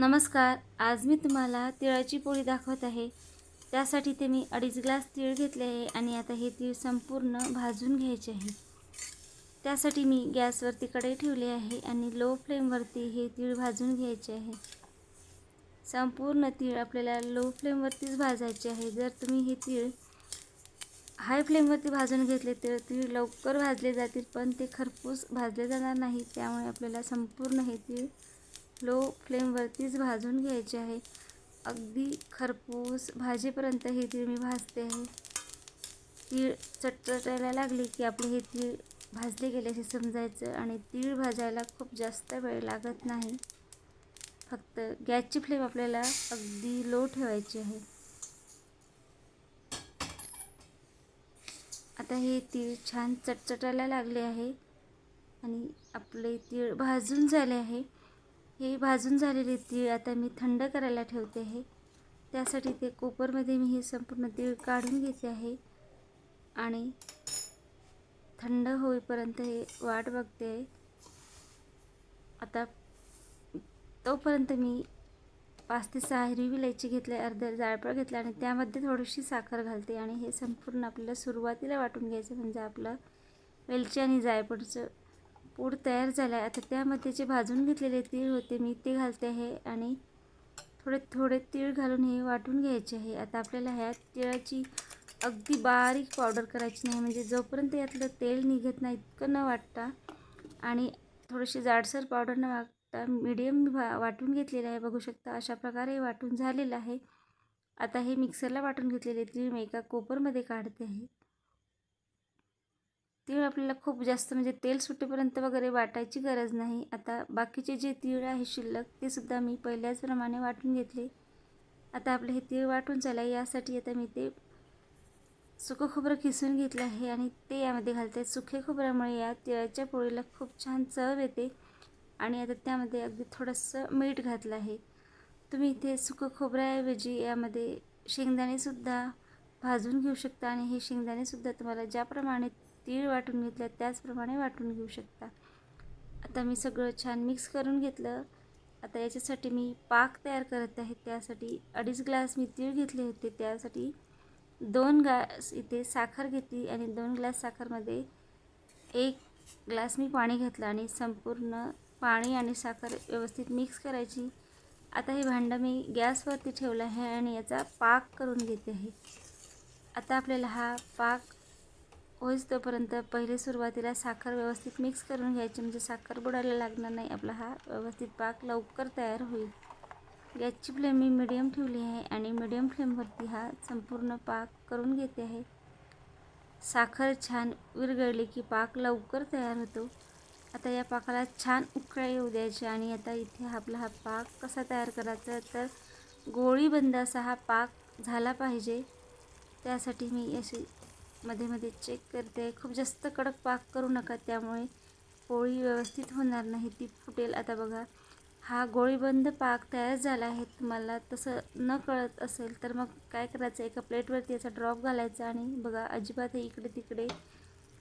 नमस्कार आज मी तुम्हाला तिळाची पोळी दाखवत आहे. त्यासाठी ते मी अडीच ग्लास तीळ घेतले आहे आणि आता हे तीळ संपूर्ण भाजून घ्यायचे आहे. त्यासाठी मी गॅसवरती कढई ठेवली आहे आणि लो फ्लेमवरती हे तीळ भाजून घ्यायचे आहे. संपूर्ण तीळ आपल्याला लो फ्लेमवरतीच भाजायचे आहे. जर तुम्ही हे तीळ हाय फ्लेमवरती भाजून घेतले तर तीळ लवकर भाजले जातील पण ते खरपूस भाजले जाणार नाही. त्यामुळे आपल्याला संपूर्ण हे तीळ लो फ्लेमवरतीच भाजून घ्यायचे आहे. अगदी खरपूस भाजीपर्यंत हे तीळ मी भाजते आहे. तीळ चटचटायला लागली की आपले हे तीळ भाजले गेले असे समजायचं आणि तीळ भाजायला खूप जास्त वेळ लागत नाही. फक्त गॅसची फ्लेम आपल्याला अगदी लो ठेवायची आहे. आता हे तीळ छान चटचटायला लागले आहे आणि आपले तीळ भाजून झाले आहे. हे भाजून झालेली तीळ आता मी थंड करायला ठेवते आहे. त्यासाठी ते कुकरमध्ये मी हे संपूर्ण तीळ काढून घेते आहे. आणि थंड होईपर्यंत हे वाट बघते आहे. आता तोपर्यंत मी पाच ते सहा हिरवी विलायची घेतले अर्ध जायफळ घेतलं आणि त्यामध्ये थोडीशी साखर घालते. आणि हे संपूर्ण आपल्याला सुरुवातीला वाटून घ्यायचं म्हणजे आपलं वेलची आणि जायफळचं पूड तयार झाला आहे आता त्यामध्ये जे भाजून घेतलेले तीळ होते मी ते घालते आहे आणि थोडे थोडे तीळ घालून हे वाटून घ्यायचे आहे. आता आपल्याला ह्या तिळाची अगदी बारीक पावडर करायची नाही म्हणजे जोपर्यंत यातलं तेल निघत नाही इतकं न वाटता आणि थोडीशी जाडसर पावडर न वाटता मीडियम वा वाटून घेतलेलं आहे. बघू शकता अशा प्रकारे वाटून झालेलं आहे. आता हे मिक्सरला वाटून घेतलेले तीळ मी एका कोपरमध्ये काढते आहे. तीळ आपल्याला खूप जास्त म्हणजे तेल सुटेपर्यंत वगैरे वाटायची गरज नाही. आता बाकीचे जे तीळ आहे शिल्लक ते सुद्धा मी पहिल्याचप्रमाणे वाटून घेतले. आता आपलं हे तीळ वाटून झालं यासाठी आता मी ते सुकं खोबरं किसून घेतलं आहे आणि ते यामध्ये घालते. सुखे खोबऱ्यामुळे या तिळाच्या पोळीला खूप छान चव येते आणि आता त्यामध्ये अगदी थोडंसं मीठ घातलं आहे. तुम्ही इथे सुकं खोबऱ्याऐवजी यामध्ये शेंगदाणेसुद्धा भाजून घेऊ शकता आणि हे शेंगदाणेसुद्धा तुम्हाला ज्याप्रमाणे तीळ वाटून घेतल्या त्याचप्रमाणे वाटून घेऊ शकता. आता मी सगळं छान मिक्स करून घेतलं. आता याच्यासाठी मी पाक तयार करत आहे. त्यासाठी अडीच ग्लास मी तीळ घेतले होते. त्यासाठी दोन ग्लास इथे साखर घेतली आणि दोन ग्लास साखरमध्ये एक ग्लास मी पाणी घातलं आणि संपूर्ण पाणी आणि साखर व्यवस्थित मिक्स करायची. आता हे भांडं मी गॅसवरती ठेवलं आहे आणि याचा पाक करून घेते आहे. आता आपल्याला हा पाक होईच तोपर्यंत पहिले सुरुवातीला साखर व्यवस्थित मिक्स करून घ्यायची म्हणजे साखर बुडायला लागणार नाही. आपला हा व्यवस्थित पाक लवकर तयार होईल. गॅसची फ्लेम मी मिडियम ठेवली आहे आणि मिडियम फ्लेमवरती हा संपूर्ण पाक करून घेते आहे. साखर छान विरघळली की पाक लवकर तयार होतो. आता या पाकाला छान उकळा येऊ द्यायची आणि आता इथे आपला हा पाक कसा तयार करायचा तर गोळीबंद असा हा पाक झाला पाहिजे. त्यासाठी मी अशी मध्ये मध्ये चेक करते. खूप जास्त कडक पाक करू नका त्यामुळे पोळी व्यवस्थित होणार नाही. ती फुटेल. आता बघा हा गोळीबंद पाक तयार झाला आहे. तुम्हाला तसं न कळत असेल तर मग काय करायचं? एका प्लेटवरती याचा ड्रॉप घालायचा आणि बघा अजिबात इकडे तिकडे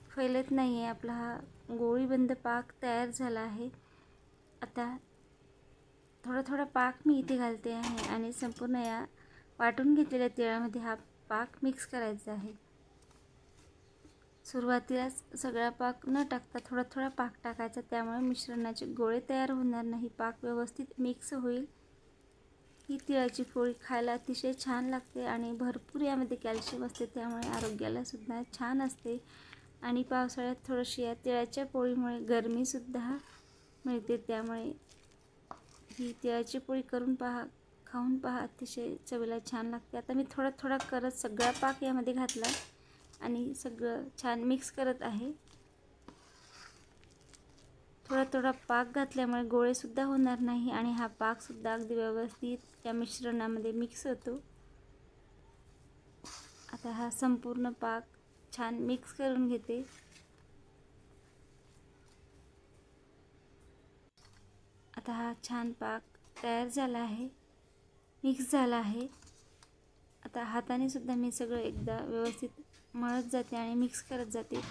फैलत नाही आहे आपला हा गोळीबंद पाक तयार झाला आहे. आता थोडा थोडा पाक मी इथे घालते आहे आणि संपूर्ण या वाटून घेतलेल्या तिळामध्ये हा पाक मिक्स करायचा आहे. सुरुवातीलाच सगळा पाक न टाकता थोडा थोडा पाक टाकायचा. त्यामुळे मिश्रणाचे गोळे तयार होणार नाही. पाक व्यवस्थित मिक्स होईल. ही तिळाची पोळी खायला अतिशय छान लागते आणि भरपूर यामध्ये कॅल्शियम असते. त्यामुळे आरोग्याला सुद्धा छान असते. आणि पावसाळ्यात थोडीशी या तिळाच्या पोळीमुळे गरमीसुद्धा मिळते. त्यामुळे ही तिळाची पोळी करून पहा खाऊन पहा. अतिशय चवीला छान लागते. आता मी थोडा थोडा करत सगळा पाक यामध्ये घातला. आणि सगळं छान मिक्स करत आहे. थोडा थोडा पाक घातल्यामुळे गोळेसुद्धा होणार नाही आणि हा पाकसुद्धा अगदी व्यवस्थित त्या मिश्रणामध्ये मिक्स होतो. आता हा संपूर्ण पाक छान मिक्स करून घेते. आता हा छान पाक तयार झाला आहे मिक्स झाला आहे. आता हाताने सुद्धा मी सगळं एकदा व्यवस्थित मळत जाते आणि मिक्स करत जाते.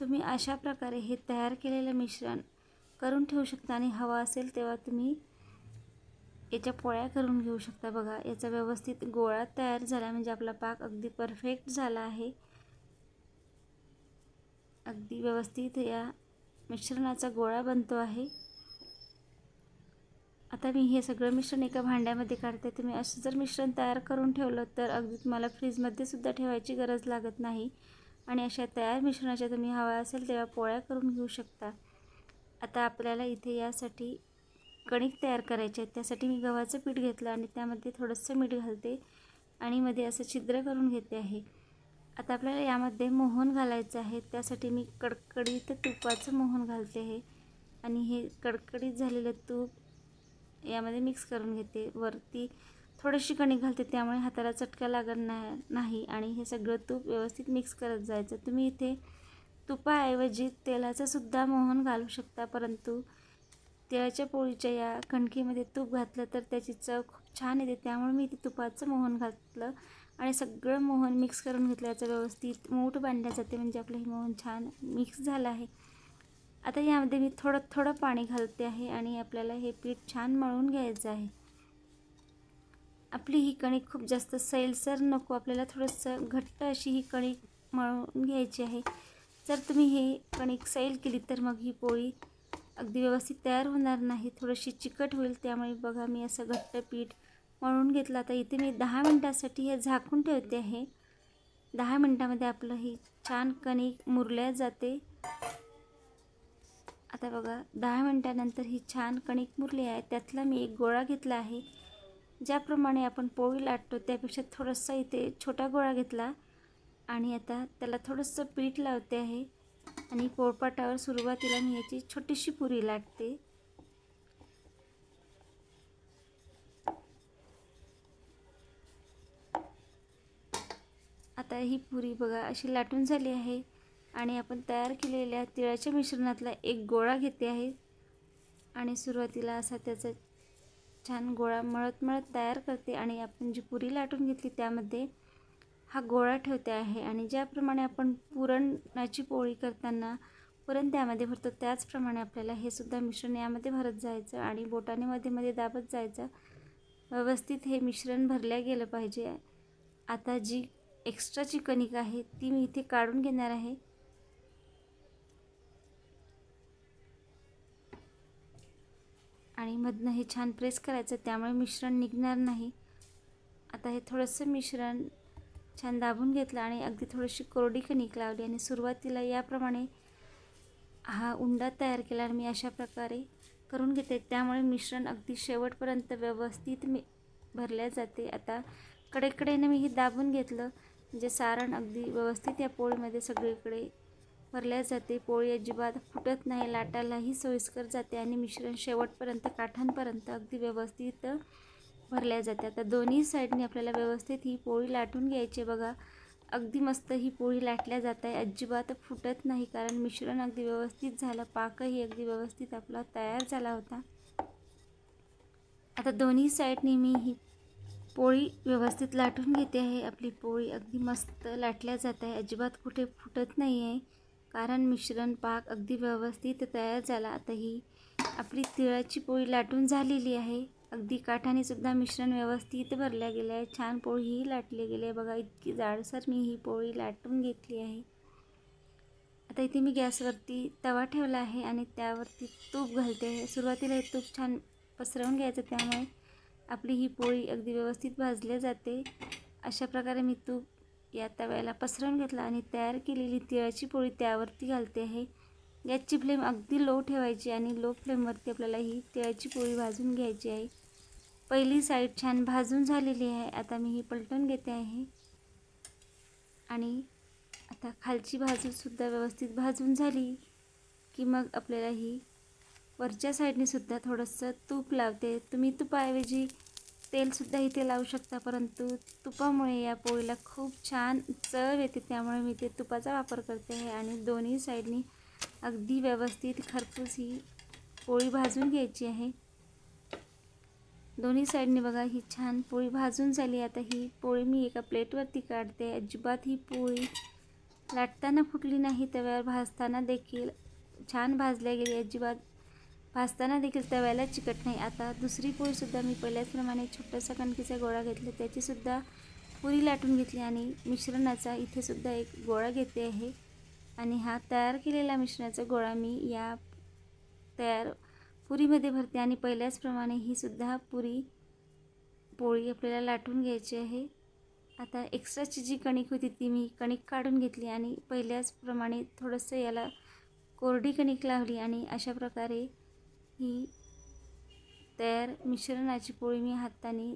तुम्ही अशा प्रकारे हे तयार केलेलं मिश्रण करून ठेवू शकता आणि हवा असेल तेव्हा तुम्ही याच्या पोळ्या करून घेऊ शकता. बघा याचा व्यवस्थित गोळा तयार झाला म्हणजे आपला पाक अगदी परफेक्ट झाला आहे. अगदी व्यवस्थित या मिश्रणाचा गोळा बनतो आहे. आता मी हे सगळं मिश्रण एका भांड्यामध्ये काढते. तुम्ही असं जर मिश्रण तयार करून ठेवलं तर अगदी तुम्हाला फ्रीजमध्ये सुद्धा ठेवायची गरज लागत नाही. आणि अशा तयार मिश्रणाच्या तुम्ही हवा असेल तेव्हा पोळ्या करून घेऊ शकता. आता आपल्याला इथे यासाठी कणिक तयार करायचे आहेत त्यासाठी मी गव्हाचं पीठ घेतलं आणि त्यामध्ये थोडंसं मीठ घालते आणि मध्ये असं छिद्र करून घेते आहे. आता आपल्याला यामध्ये मोहन घालायचं आहे. त्यासाठी मी कडकडीत तुपाचं मोहन घालते आहे. आणि हे कडकडीत झालेलं तूप यामध्ये मिक्स करून घेते. वरती थोडीशी कणिक घालते त्यामुळे हाताला चटका लागत ना नाही आणि हे सगळं तूप व्यवस्थित मिक्स करत जायचं. तुम्ही इथे तुपाऐवजी तेलाचंसुद्धा मोहन घालू शकता परंतु तेळाच्या पोळीच्या या कणकीमध्ये तूप घातलं तर त्याची चव खूप छान येते. त्यामुळे मी इथे तुपाचं मोहन घातलं आणि सगळं मोहन मिक्स करून घेतलं याचं व्यवस्थित मूठ बांधल्या जाते म्हणजे आपलं हे मोहन छान मिक्स झालं आहे. आता यामध्ये मी थोडं थोडं पाणी घालते आहे आणि आपल्याला हे पीठ छान मळून घ्यायचं आहे. आपली ही कणिक खूप जास्त सैलसर नको आपल्याला थोडंसं घट्ट अशी ही कणिक मळून घ्यायची आहे. जर तुम्ही हे कणिक सैल केली तर मग ही पोळी अगदी व्यवस्थित तयार होणार नाही थोडीशी चिकट होईल. त्यामुळे बघा मी असं घट्ट पीठ मळून घेतलं. आता इथे मी दहा मिनटासाठी हे झाकून ठेवते आहे. दहा मिनटामध्ये आपलं ही छान कणिक मुरल्या जाते. आता बघा दहा मिनटानंतर ही छान कणिक मुरली आहे. त्यातला मी एक गोळा घेतला आहे. ज्याप्रमाणे आपण पोळी लाटतो त्यापेक्षा थोडंसं इथे छोटा गोळा घेतला. आणि आता त्याला थोडंसं पीठ लावते आहे. आणि पोळपाटावर सुरुवातीला मी याची छोटीशी पुरी लाटते. आता ही पुरी बघा अशी लाटून झाली आहे. आणि आपण तयार केलेल्या तिळाच्या मिश्रणातला एक गोळा घेते आहे. आणि सुरुवातीला असा त्याचा छान गोळा मळत मळत तयार करते आणि आपण जी पुरी लाटून घेतली त्यामध्ये हा गोळा ठेवते आहे. आणि ज्याप्रमाणे आपण पुरणाची पोळी करताना पुरण त्यामध्ये भरतो त्याचप्रमाणे आपल्याला हे सुद्धा मिश्रण यामध्ये भरत जायचं आणि बोटाने मध्ये मध्ये दाबत जायचं. व्यवस्थित हे मिश्रण भरल्या गेलं पाहिजे. आता जी एक्स्ट्राची कणिक आहे ती मी इथे काढून घेणार आहे. आणि मधनं हे छान प्रेस करायचं त्यामुळे मिश्रण निघणार नाही. आता हे थोडंसं मिश्रण छान दाबून घेतलं आणि अगदी थोडीशी कोरडी कणिक लावली आणि सुरुवातीला याप्रमाणे हा उंडा तयार केला आणि मी अशा प्रकारे करून घेते. त्यामुळे मिश्रण अगदी शेवटपर्यंत व्यवस्थित मी भरल्या जाते. आता कडेकडेनं मी हे दाबून घेतलं. म्हणजे सारण अगदी व्यवस्थित या पोळीमध्ये सगळीकडे भरल्या जाते पोळी अजिबात फुटत नाही लाटालाही सोयीस्कर जाते आणि मिश्रण शेवटपर्यंत काठांपर्यंत अगदी व्यवस्थित भरल्या जाते आता दोन्ही साईडने आपल्याला व्यवस्थित ही पोळी लाटून घ्यायची बघा. अगदी मस्त ही पोळी लाटल्या जात आहे अजिबात फुटत नाही कारण मिश्रण अगदी व्यवस्थित झालं पाकही अगदी व्यवस्थित आपला तयार झाला होता. आता दोन्ही साईडने मी ही पोळी व्यवस्थित लाटून घेते आहे. आपली पोळी अगदी मस्त लाटल्या जात आहे अजिबात कुठे फुटत नाही आहे कारण मिश्रण पाक अगदी व्यवस्थित तयार झाला. आता ही आपली तिळाची पोळी लाटून झालेली आहे. अगदी काठाने सुद्धा मिश्रण व्यवस्थित भरल्या गेलं आहे. छान पोळीही लाटली गेली आहे. बघा इतकी जाडसर मी ही पोळी लाटून घेतली आहे. आता इथे मी गॅसवरती तवा ठेवला आहे आणि त्यावरती तूप घालते आहे. सुरुवातीला हे तूप छान पसरवून घ्यायचं त्यामुळे आपली ही पोळी अगदी व्यवस्थित भाजली जाते. अशा प्रकारे मी तूप या तव्याला पसरवून घेतला आणि तयार केलेली तिळाची पोळी त्यावरती घालते आहे. गॅसची फ्लेम अगदी लो ठेवायची आणि लो फ्लेमवरती आपल्याला ही तिळाची पोळी भाजून घ्यायची आहे. पहिली साईड छान भाजून झालेली आहे. आता मी ही पलटून घेते आहे. आणि आता खालची बाजूसुद्धा व्यवस्थित भाजून झाली की मग आपल्याला ही वरच्या साईडनेसुद्धा थोडंसं तूप लावते. तुम्ही तुपाऐवजी तेलसुद्धा इथे लावू शकता परंतु तुपामुळे या पोळीला खूप छान चव येते त्यामुळे मी ते तुपाचा वापर करते आहे आणि दोन्ही साईडनी अगदी व्यवस्थित खरपूस ही पोळी भाजून घ्यायची आहे. दोन्ही साईडने बघा ही छान पोळी भाजून झाली आता ही पोळी मी एका प्लेटवरती काढते. अजिबात ही पोळी लाटताना फुटली नाही तव्यावर भाजताना देखील छान भाजल्या गेली अजिबात भाजताना देखील तव्याला चिकट नाही. आता दुसरी पोळीसुद्धा मी पहिल्याचप्रमाणे छोटासा कणकीचा गोळा घेतला. त्याचीसुद्धा पुरी लाटून घेतली आणि मिश्रणाचा इथेसुद्धा एक गोळा घेते आहे. आणि हा तयार केलेला मिश्रणाचा गोळा मी या तयार पुरीमध्ये भरते आणि पहिल्याचप्रमाणे ही सुद्धा पुरी पोळी आपल्याला लाटून घ्यायची आहे. आता एक्स्ट्राची जी कणिक होती ती मी कणिक काढून घेतली आणि पहिल्याचप्रमाणे थोडंसं याला कोरडी कणिक लावली आणि अशा प्रकारे ही तयार मिश्रणाची पोळी मी हाताने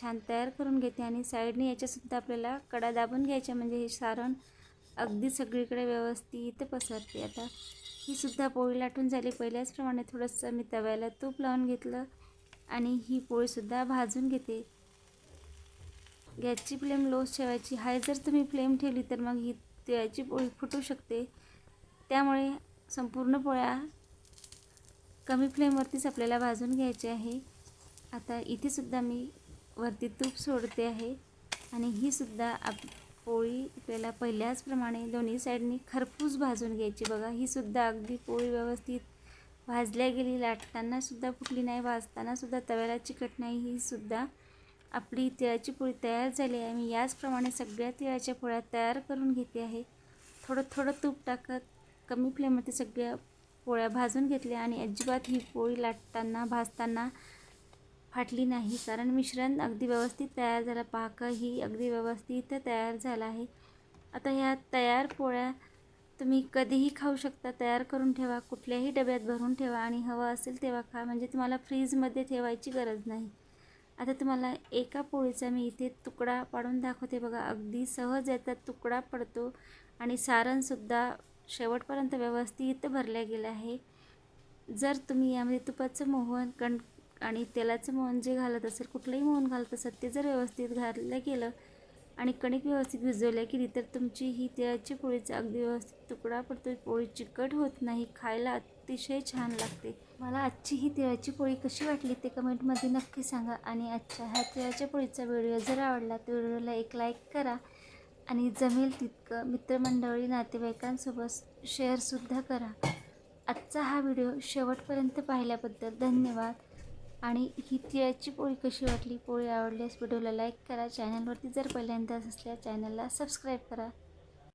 छान तयार करून घेते आणि साईडने याच्यासुद्धा आपल्याला कडा दाबून घ्यायच्या म्हणजे हे सारण अगदी सगळीकडे व्यवस्थित पसरते. आता ही सुद्धा पोळी लाटून झाली. पहिल्याचप्रमाणे थोडंसं मी तव्याला तूप लावून घेतलं आणि ही पोळीसुद्धा भाजून घेते. गॅसची फ्लेम लोच ठेवायची. हाय जर तुम्ही फ्लेम ठेवली तर मग ही तिळाची पोळी फुटू शकते. त्यामुळे संपूर्ण पोळ्या कमी फ्लेमवरतीच आपल्याला भाजून घ्यायचे आहे. आता इथेसुद्धा मी वरती तूप सोडते आहे. आणि ही सुद्धा आप पोळी आपल्याला पहिल्याचप्रमाणे दोन्ही साईडनी खरपूस भाजून घ्यायची बघा. ही सुद्धा अगदी पोळी व्यवस्थित भाजल्या गेली लाटतानासुद्धा फुटली नाही भाजतानासुद्धा तव्याला चिकट नाही. ही सुद्धा आपली तिळाची पोळी तयार झाली आहे. मी याचप्रमाणे सगळ्या तिळाच्या पोळ्या तयार करून घेते आहे. थोडं थोडं तूप टाकत कमी फ्लेममध्ये सगळ्या पोळ्या भाजून घेतल्या आणि अजिबात ही पोळी लाटताना भाजताना फाटली नाही. कारण मिश्रण अगदी व्यवस्थित तयार झालं. पाकही अगदी व्यवस्थित तयार झाला आहे. आता ह्या तयार पोळ्या तुम्ही कधीही खाऊ शकता. तयार करून ठेवा. कुठल्याही डब्यात भरून ठेवा आणि हवं असेल तेव्हा खा. म्हणजे तुम्हाला फ्रीजमध्ये ठेवायची गरज नाही. आता तुम्हाला एका पोळीचा मी इथे तुकडा पाडून दाखवते बघा. अगदी सहज याचा तुकडा पडतो आणि सारणसुद्धा शेवटपर्यंत व्यवस्थित भरल्या गेलं आहे. जर तुम्ही यामध्ये तुपाचं मोहन कण आणि तेलाचं मोहन जे घालत असेल कुठलंही मोहन घालत असेल ते जर व्यवस्थित घातलं गेलं आणि कणिक व्यवस्थित भिजवल्या गेली तर तुमची ही तिळाची पोळीचा अगदी व्यवस्थित तुकडा पडतो पोळी चिकट होत नाही खायला अतिशय छान लागते. मला आजची ही तिळाची पोळी कशी वाटली ते कमेंटमध्ये नक्की सांगा आणि आजच्या ह्या तिळाच्या पोळीचा व्हिडिओ जर आवडला तर व्हिडिओला एक लाईक करा आणि जमेल तितकं मित्रमंडळी नातेवाईकांसोबत शेअरसुद्धा करा. आजचा हा व्हिडिओ शेवटपर्यंत पाहिल्याबद्दल धन्यवाद. आणि ही तिळाची पोळी कशी वाटली पोळी आवडल्यास व्हिडिओला लाईक करा. चॅनलवरती जर पहिल्यांदाच असल्या चॅनलला सबस्क्राईब करा.